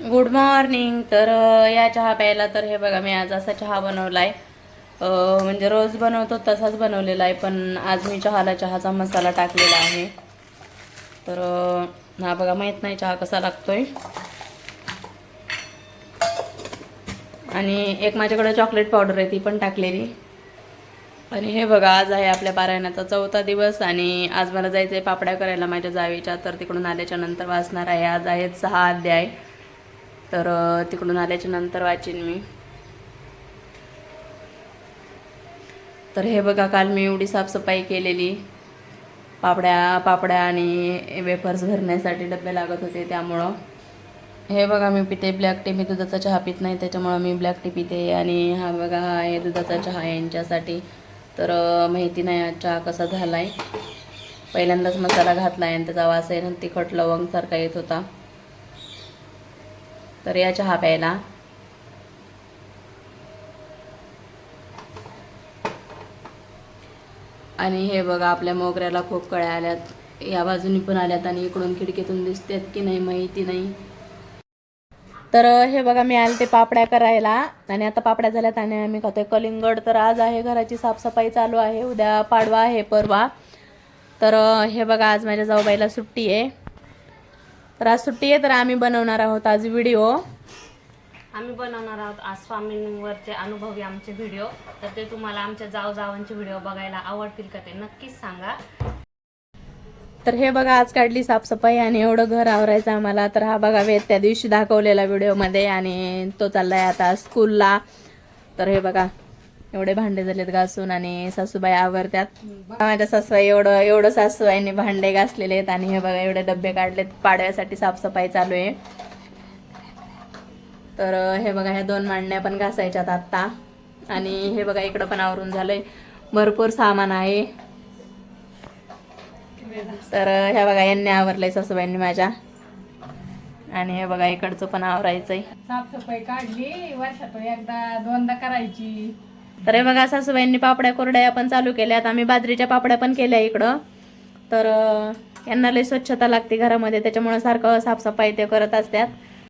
Good morning तर या चहा प्यायला तर हे बघा मी आज असा चहा बनवला आहे म्हणजे रोज बनवतो तसाच बनवलेला आहे पण आज मी चहाला चहाचा मसाला टाकलेला आहे. तर हा बघा माहीत नाही चहा कसा लागतोय. आणि एक माझ्याकडे चॉकलेट पावडर आहे ती पण टाकलेली. आणि हे बघा आज आहे आपल्या पारायणाचा चौथा दिवस आणि आज मला जायचं आहे पापड्या करायला माझ्या जावीच्या तर तिकडून आल्याच्यानंतर वाचणार आहे. आज आहेत सहा अध्याय. तर तिकडून आल्याच्यानंतर वाचेन मी. तर हे बघा काल मी एवढी साफसफाई केलेली. पापड्या पापड्या आणि वेफर्स भरण्यासाठी डबे लागत होते त्यामुळं. हे बघा मी पिते ब्लॅक टी. मी दुधाचा चहा पित नाही त्याच्यामुळं मी ब्लॅक टी पिते. आणि हा बघा हा आहे दुधाचा चहा यांच्यासाठी. तर माहिती नाही आज चहा कसा झाला आहे पहिल्यांदाच मसाला घातला आहे आणि त्याचा वास आहे ना तिखट लवंगसारखा येत होता. तर या चहा प्यायला. आणि हे बघा आपल्या मोगऱ्याला खूप कळ्या आल्यात. या बाजूनी पण आल्यात आणि इकडून खिडकीतून दिसतात की नाही माहिती नाही. तर हे बघा मी आले ते पापड्या करायला. आणि आता पापड्या झाल्यात आणि आम्ही खातोय कलिंगड. तर आज आहे घराची साफसफाई चालू आहे. उद्या पाडवा आहे परवा. तर हे बघा आज माझ्या जाऊबाईला सुट्टी आहे. तर आज सुट्टी आहे तर आम्ही बनवणार आहोत आज व्हिडिओ. आम्ही बनवणार आहोत आज स्वामींवरचे अनुभवी आमचे व्हिडिओ. तर ते तुम्हाला आमच्या जाव जावांचे व्हिडिओ बघायला आवडतील का ते नक्कीच सांगा. तर हे बघा आज काढली साफसफाई आणि एवढं घर आवरायचं आम्हाला. तर हा बघा वेद त्या दिवशी दाखवलेला व्हिडिओमध्ये आणि तो चाललाय आता स्कूलला तर हे बघा एवढे भांडे झालेत घासून आणि सासूबाई आवरत्यात माझ्या सासूबाई एवढं एवढं सासूबाईंनी भांडे घासलेले आहेत आणि हे बघा एवढे डबे काढलेत. पाडव्यासाठी साफसफाई चालू आहे. तर हे बघा ह्या दोन मांडण्या पण घासायच्यात आत्ता. आणि हे बघा इकडं पण आवरून झालंय. भरपूर सामान आहे. तर ह्या बघा यांनी आवरलंय सासूबाईंनी माझ्या. आणि हे बघा इकडचं पण आवरायचंय. साफसफाई काढली. वर्षातून एकदा दोनदा करायची. तर हे बघा सासूबाईंनी पापड्या कोरड्या पण चालू केल्यात. आम्ही बाजरीच्या पापड्या पण केल्या इकडं. तर यांना लई स्वच्छता लागते घरामध्ये त्याच्यामुळं सारखं साफसफाई ते करत असतात